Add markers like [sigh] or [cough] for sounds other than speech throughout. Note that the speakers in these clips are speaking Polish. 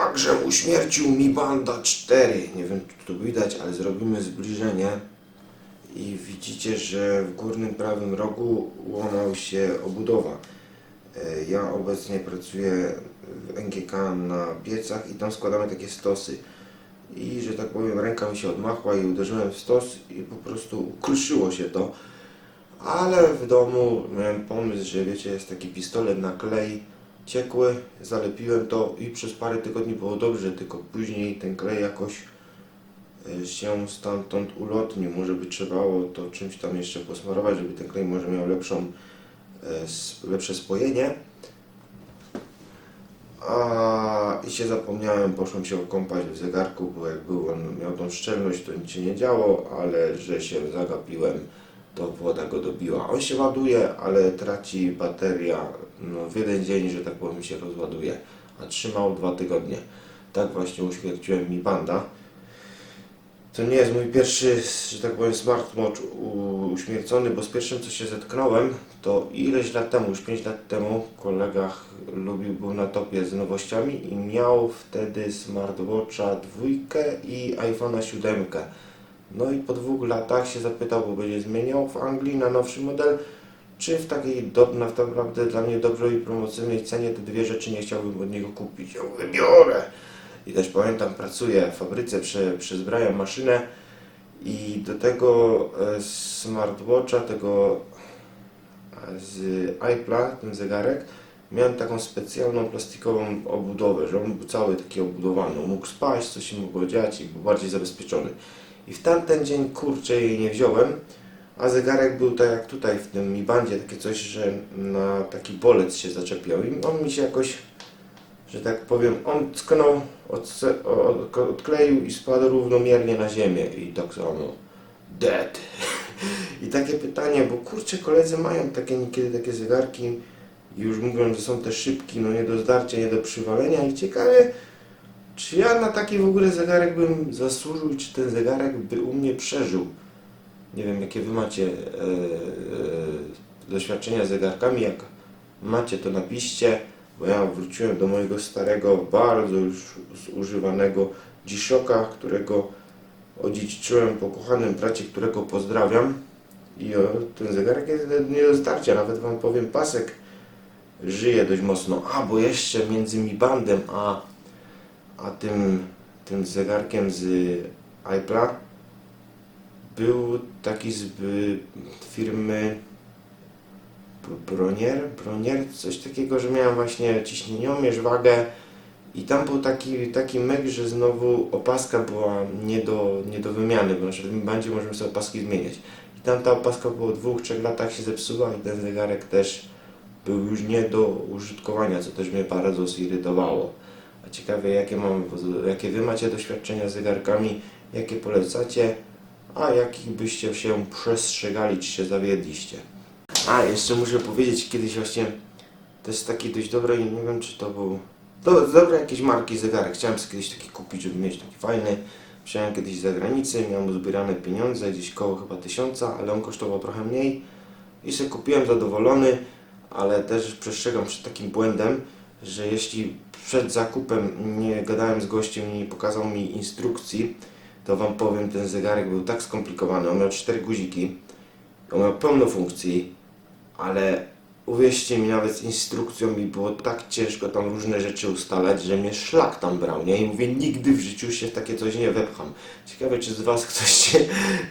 Jakże uśmiercił mi banda 4. Nie wiem, czy tu widać, ale zrobimy zbliżenie. I widzicie, że w górnym prawym rogu łamał się obudowa. E, Ja obecnie pracuję w NGK na piecach i tam składamy takie stosy. I że tak powiem, ręka mi się odmachła i uderzyłem w stos i po prostu ukruszyło się to. Ale w domu miałem pomysł, że wiecie, jest taki pistolet na klej ciekły, zalepiłem to i przez parę tygodni było dobrze, tylko później ten klej jakoś e, się stamtąd ulotnił. Może by trzebało to czymś tam jeszcze posmarować, żeby ten klej może miał lepszą, e, lepsze spojenie. A i się zapomniałem, poszłem się okąpać w zegarku, bo jak był on, miał tą szczelność, to nic się nie działo, ale że się zagapiłem, to woda go dobiła. On się ładuje, ale traci bateria no, w jeden dzień, że tak powiem, się rozładuje, a trzymał dwa tygodnie. Tak właśnie uśmierciłem mi banda. To nie jest mój pierwszy, że tak powiem, smartwatch uśmiercony, bo z pierwszym, co się zetknąłem, to ileś lat temu, już 5 lat temu, kolega lubił, był na topie z nowościami i miał wtedy smartwatcha dwójkę i iPhone'a 7. No i po dwóch latach się zapytał, bo będzie zmieniał w Anglii na nowszy model, czy w takiej do, tak naprawdę dla mnie dobrej promocyjnej cenie te dwie rzeczy nie chciałbym od niego kupić. Ja mówię, biorę. I też pamiętam, pracuję w fabryce, prze, przezbrajam maszynę i do tego e, smartwatcha, tego e, z iPla, ten zegarek, miałem taką specjalną plastikową obudowę, że on był cały taki obudowany. Mógł spać, coś się mogło dziać i był bardziej zabezpieczony. I w tamten dzień kurczę jej nie wziąłem, a zegarek był tak jak tutaj w tym mi bandzie, takie coś, że na taki bolec się zaczepiał. I on mi się jakoś, że tak powiem, on tknął, odkleił i spadł równomiernie na ziemię. I tak samo dead. [laughs] I takie pytanie, bo kurczę koledzy mają takie niekiedy takie zegarki i już mówią, że są te szybki, no nie do zdarcia, nie do przywalenia. I ciekawie, czy ja na taki w ogóle zegarek bym zasłużył czy ten zegarek by u mnie przeżył. Nie wiem, jakie wy macie e, e, doświadczenia z zegarkami. Jak macie, to napiszcie, bo ja wróciłem do mojego starego, bardzo już zużywanego G-Shocka, którego odziedziczyłem po kochanym bracie, którego pozdrawiam. I o, ten zegarek jest nie do zdarcia, nawet wam powiem, pasek żyje dość mocno. A, bo jeszcze między mi bandem, a, a tym, tym zegarkiem z iPla był taki z y, firmy Bronier, Bronier, coś takiego, że miałem właśnie ciśnieniomierz, wagę i tam był taki, taki myk, że znowu opaska była nie do, nie do wymiany, bo na przykład w bandzie możemy sobie opaski zmieniać. I tam ta opaska po dwóch, trzech latach się zepsuła i ten zegarek też był już nie do użytkowania, co też mnie bardzo zirytowało. A ciekawie, jakie, mam, jakie wy macie doświadczenia z zegarkami, jakie polecacie, a jakich byście się przestrzegali, czy się zawiedliście. A, jeszcze muszę powiedzieć, kiedyś właśnie też taki dość dobry, nie wiem czy to był do, dobre jakieś marki zegarek. Chciałem sobie kiedyś taki kupić, żeby mieć taki fajny. Przyjechałem kiedyś z zagranicy, miałem uzbierane pieniądze, gdzieś koło chyba tysiąca, ale on kosztował trochę mniej. I sobie kupiłem zadowolony, ale też przestrzegam przed takim błędem, że jeśli przed zakupem nie gadałem z gościem i nie pokazał mi instrukcji, to wam powiem, ten zegarek był tak skomplikowany. On miał cztery guziki, on miał pełno funkcji, ale uwierzcie mi, nawet z instrukcją mi było tak ciężko tam różne rzeczy ustalać, że mnie szlak tam brał, nie? I mówię, nigdy w życiu się w takie coś nie wepcham. Ciekawe, czy z Was ktoś się,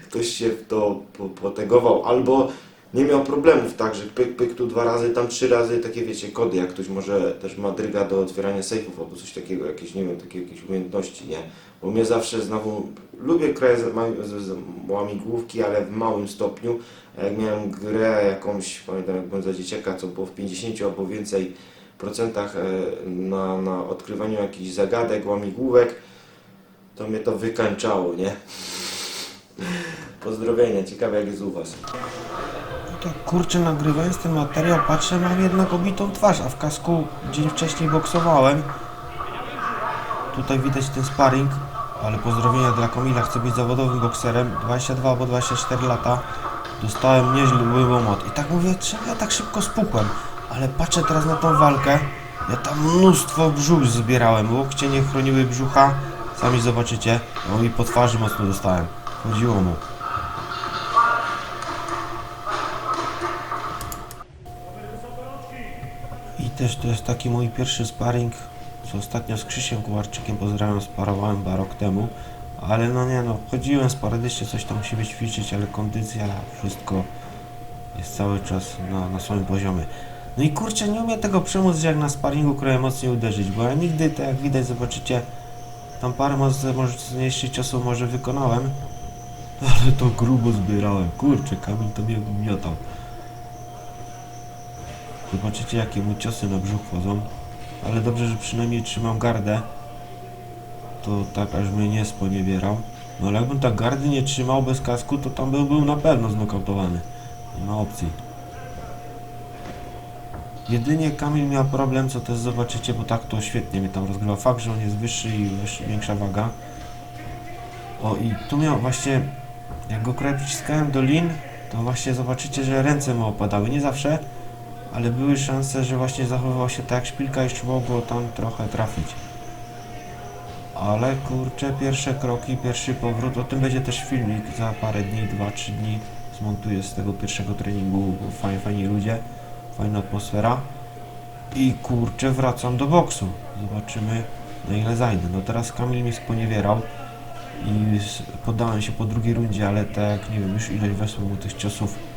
ktoś się w to po- potegował, albo nie miał problemów, tak, że pyk, pyk tu dwa razy, tam trzy razy, takie wiecie, kody, jak ktoś może też ma dryga do otwierania sejfów albo coś takiego, jakieś, nie wiem, takie jakieś umiejętności, nie? Bo mnie zawsze znowu, lubię grę z, z, z łamigłówki, ale w małym stopniu, jak miałem grę jakąś, pamiętam jak byłem za dzieciaka, co było w 50 albo więcej procentach e, na, na odkrywaniu jakichś zagadek, łamigłówek, to mnie to wykańczało, nie? [laughs] Pozdrowienia, ciekawe jak jest u Was. Tak kurczę, nagrywając ten materiał, patrzę, mam jednak obitą twarz, a w kasku dzień wcześniej boksowałem. Tutaj widać ten sparring, ale pozdrowienia dla Kamila, chcę być zawodowym bokserem, 22 albo 24 lata. Dostałem nieźle łomot i tak mówię, czemu ja tak szybko spukłem? Ale patrzę teraz na tą walkę Ja tam mnóstwo brzuch zbierałem. Łokcie nie chroniły brzucha. Sami zobaczycie. No i po twarzy mocno dostałem. Chodziło mu. Też to jest taki mój pierwszy sparring, co ostatnio z Krzysiem Kuwarczykiem pozdrawiam, sparowałem chyba rok temu. Ale no nie no, chodziłem sporadycznie, coś tam musi ćwiczyć, ale kondycja, wszystko jest cały czas na, na swoim poziomie. No i kurczę, nie umiem tego przemóc, jak na sparingu kroję mocniej uderzyć, bo ja nigdy, tak jak widać, zobaczycie, tam parę moc- mocniejszych ciosów może wykonałem, [laughs] ale to grubo zbierałem. Kurczę, Kamil to mnie miotał. Zobaczycie, jakie mu ciosy na brzuch wchodzą, ale dobrze, że przynajmniej trzymam gardę, to tak aż mnie nie sponiewierał. No ale jakbym tak gardy nie trzymał bez kasku, to tam był, był na pewno znokautowany. Nie ma opcji. Jedynie Kamil miał problem, co też zobaczycie, bo tak to świetnie mnie tam rozgrywał. Fakt, że on jest wyższy i większa waga. O i tu miał właśnie, jak go kraj przyciskałem do lin, to właśnie zobaczycie, że ręce mu opadały. Nie zawsze, ale były szanse, że właśnie zachowywał się tak szpilka trzeba było tam trochę trafić. Ale kurczę, pierwsze kroki, pierwszy powrót, o tym będzie też filmik za parę dni, 2-3 dni zmontuję z tego pierwszego treningu, fajni, fajni ludzie, fajna atmosfera i kurczę, wracam do boksu, zobaczymy na ile zajdę. No teraz Kamil mnie sponiewierał i poddałem się po drugiej rundzie, ale tak, nie wiem, już ileś weszło mu tych ciosów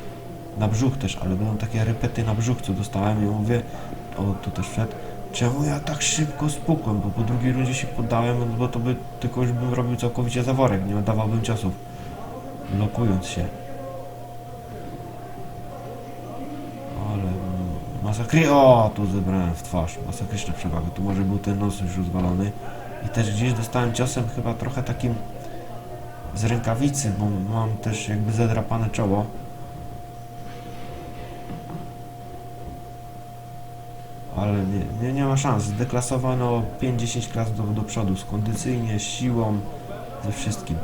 na brzuch też, ale będą takie repety na brzuch, co dostałem i mówię, o, tu też wszedł, czemu ja tak szybko spukłem, bo po drugiej rundzie się poddałem, bo to by tylko już bym robił całkowicie zaworek, nie oddawałbym ciosów, blokując się. Ale masakry... O, tu zebrałem w twarz. Masakryczna przewaga. Tu może był ten nos już rozwalony. I też gdzieś dostałem ciosem chyba trochę takim z rękawicy, bo mam też jakby zadrapane czoło. Ale nie, nie, nie ma szans. Zdeklasowano 5-10 klas do, do przodu. Z kondycyjnie, siłą, ze wszystkim.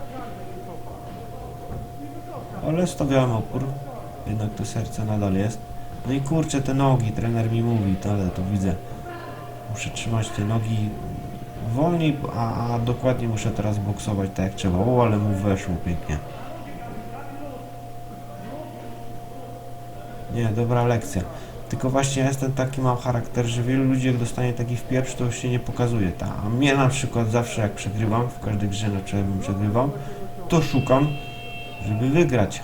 Ale stawiałem opór. Jednak to serce nadal jest. No i kurczę, te nogi, trener mi mówi, to, ale to widzę. Muszę trzymać te nogi wolniej, a, a dokładnie muszę teraz boksować tak jak trzeba. O, ale mu weszło pięknie. Nie, dobra lekcja. Tylko właśnie ja jestem taki mam charakter, że wielu ludzi jak dostanie taki wpierw, to już się nie pokazuje. Ta. A mnie na przykład zawsze jak przegrywam, w każdej grze na czym bym przegrywał, to szukam, żeby wygrać,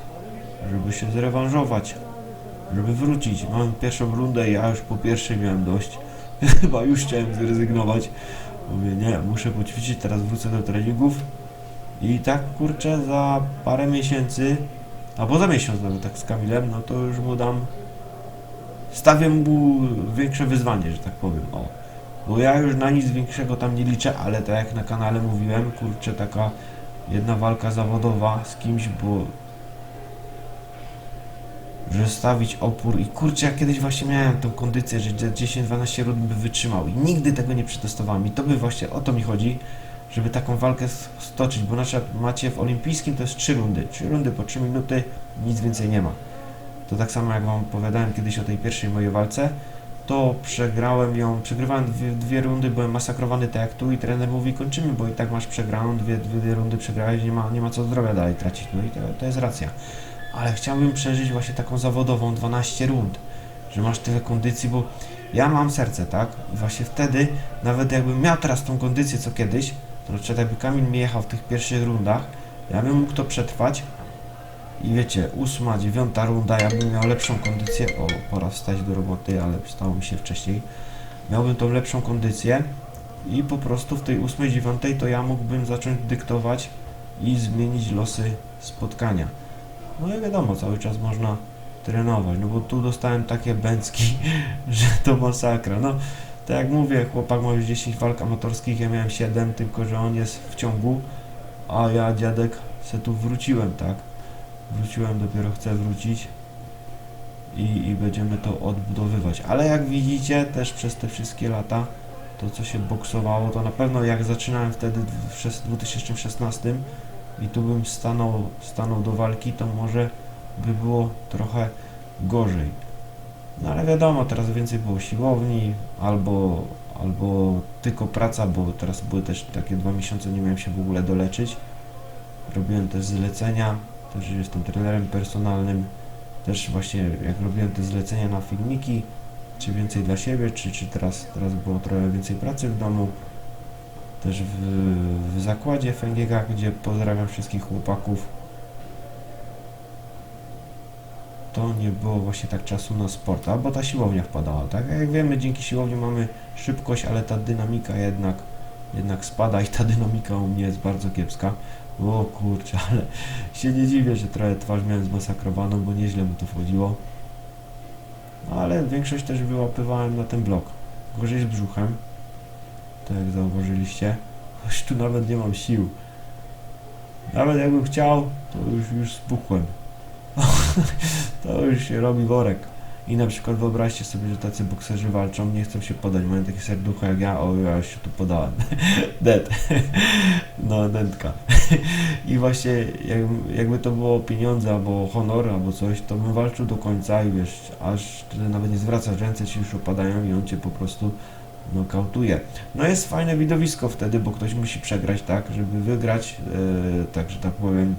żeby się zrewanżować, żeby wrócić. Mam pierwszą rundę i ja już po pierwszej miałem dość. [laughs] Chyba już chciałem zrezygnować. Mówię, nie, muszę poćwiczyć, teraz wrócę do treningów. I tak, kurczę, za parę miesięcy, albo za miesiąc nawet tak z Kamilem, no to już mu dam, stawię mu większe wyzwanie, że tak powiem, o. Bo ja już na nic większego tam nie liczę, ale tak jak na kanale mówiłem, kurczę, taka jedna walka zawodowa z kimś, bo że stawić opór i kurczę, ja kiedyś właśnie miałem tą kondycję, że 10-12 rund by wytrzymał i nigdy tego nie przetestowałem i to by właśnie o to mi chodzi, żeby taką walkę stoczyć, bo na przykład macie w olimpijskim to jest 3 rundy, 3 rundy po 3 minuty, nic więcej nie ma. To tak samo jak wam opowiadałem kiedyś o tej pierwszej mojej walce, to przegrałem ją, przegrywałem dwie, dwie rundy, byłem masakrowany tak jak tu i trener mówi kończymy, bo i tak masz przegraną, dwie, dwie, rundy przegrałeś, nie ma, nie ma co zdrowia dalej tracić, no i to, to jest racja. Ale chciałbym przeżyć właśnie taką zawodową 12 rund, że masz tyle kondycji, bo ja mam serce, tak? Właśnie wtedy, nawet jakbym miał teraz tą kondycję co kiedyś, to na przykład jakby Kamil mi jechał w tych pierwszych rundach, ja bym mógł to przetrwać i wiecie, ósma, dziewiąta runda, ja bym miał lepszą kondycję, o, pora wstać do roboty, ale stało mi się wcześniej, miałbym tą lepszą kondycję i po prostu w tej ósmej, dziewiątej to ja mógłbym zacząć dyktować i zmienić losy spotkania. No i wiadomo, cały czas można trenować, no bo tu dostałem takie bęcki, [laughs] że to masakra. No, tak jak mówię, chłopak ma już 10 walk amatorskich, ja miałem 7, tylko że on jest w ciągu, a ja dziadek se tu wróciłem, tak? Wróciłem, dopiero chcę wrócić i, i będziemy to odbudowywać. Ale jak widzicie, też przez te wszystkie lata, to co się boksowało, to na pewno jak zaczynałem wtedy w szes- 2016 i tu bym stanął, stanął do walki, to może by było trochę gorzej. No ale wiadomo, teraz więcej było siłowni, albo, albo tylko praca, bo teraz były też takie dwa miesiące, nie miałem się w ogóle doleczyć. Robiłem też zlecenia, też jestem trenerem personalnym. Też właśnie jak robiłem te zlecenia na filmiki, czy więcej dla siebie, czy, czy teraz, teraz było trochę więcej pracy w domu. Też w, w zakładzie FNGK, gdzie pozdrawiam wszystkich chłopaków. To nie było właśnie tak czasu na sport, albo ta siłownia wpadała, tak? Jak wiemy, dzięki siłowni mamy szybkość, ale ta dynamika jednak, jednak spada i ta dynamika u mnie jest bardzo kiepska. O kurczę, [laughs] ale się nie dziwię, że trochę twarz miałem zmasakrowaną, bo nieźle mu to wchodziło. No, ale większość też wyłapywałem na ten blok. Gorzej z brzuchem, tak jak zauważyliście. Choć tu nawet nie mam sił. Nawet jakbym chciał, to już, już spuchłem. [laughs] to już się robi worek. I na przykład wyobraźcie sobie, że tacy bokserzy walczą, nie chcą się podać, mają takie serducho jak ja, o ja się tu podałem. [laughs] Dead. [laughs] no, dętka. [laughs] I właśnie jak, jakby to było pieniądze albo honor albo coś, to bym walczył do końca i wiesz, aż nawet nie zwracasz ręce ci już opadają i on cię po prostu nokautuje. No jest fajne widowisko wtedy, bo ktoś musi przegrać tak, żeby wygrać, e, tak że tak powiem,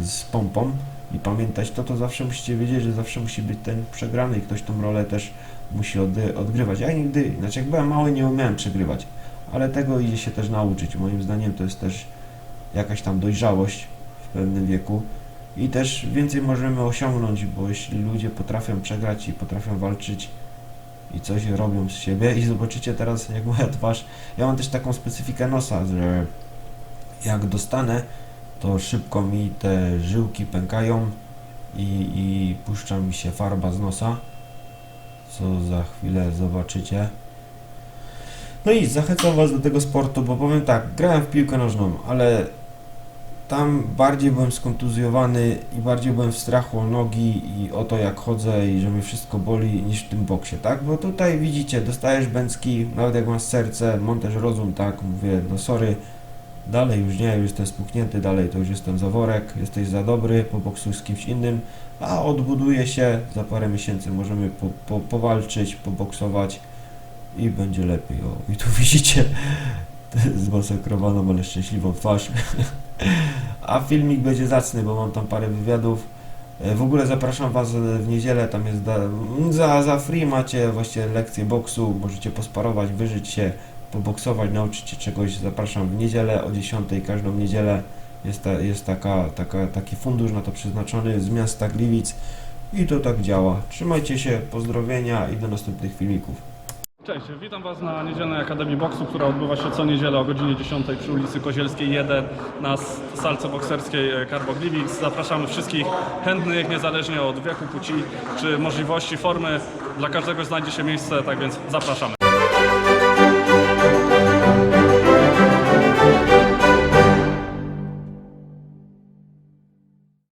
z pompą i pamiętać to, to zawsze musicie wiedzieć, że zawsze musi być ten przegrany i ktoś tą rolę też musi od, odgrywać. Ja nigdy, znaczy jak byłem mały nie umiałem przegrywać, ale tego idzie się też nauczyć. Moim zdaniem to jest też jakaś tam dojrzałość w pewnym wieku i też więcej możemy osiągnąć, bo jeśli ludzie potrafią przegrać i potrafią walczyć i coś robią z siebie i zobaczycie teraz jak moja twarz, ja mam też taką specyfikę nosa, że jak dostanę, to szybko mi te żyłki pękają i, i puszcza mi się farba z nosa, co za chwilę zobaczycie. No i zachęcam Was do tego sportu, bo powiem tak, grałem w piłkę nożną, ale tam bardziej byłem skontuzjowany i bardziej byłem w strachu o nogi i o to jak chodzę i że mnie wszystko boli niż w tym boksie, tak? Bo tutaj widzicie, dostajesz bęcki, nawet jak masz serce, mam też rozum, tak? Mówię, no sorry, dalej już nie, już jestem spuchnięty, dalej to już jestem za worek, jesteś za dobry, poboksuj z kimś innym, a odbuduję się, za parę miesięcy możemy po, po, powalczyć, poboksować i będzie lepiej. O, i tu [laughs] widzicie zmasakrowaną, ale szczęśliwą twarz. [laughs] A filmik będzie zacny, bo mam tam parę wywiadów. E, W ogóle zapraszam Was w niedzielę, tam jest za, za free macie właśnie lekcje boksu, możecie posparować, wyżyć się, poboksować, nauczyć się czegoś. Zapraszam w niedzielę o 10, każdą niedzielę jest, ta, jest taka, taka, taki fundusz na to przeznaczony z miasta Gliwic i to tak działa. Trzymajcie się, pozdrowienia i do następnych filmików. Cześć, witam Was na Niedzielnej Akademii Boksu, która odbywa się co niedzielę o godzinie 10 przy ulicy Kozielskiej 1 na salce bokserskiej Carbo Gliwic. Zapraszamy wszystkich chętnych, niezależnie od wieku, płci czy możliwości, formy. Dla każdego znajdzie się miejsce, tak więc zapraszamy.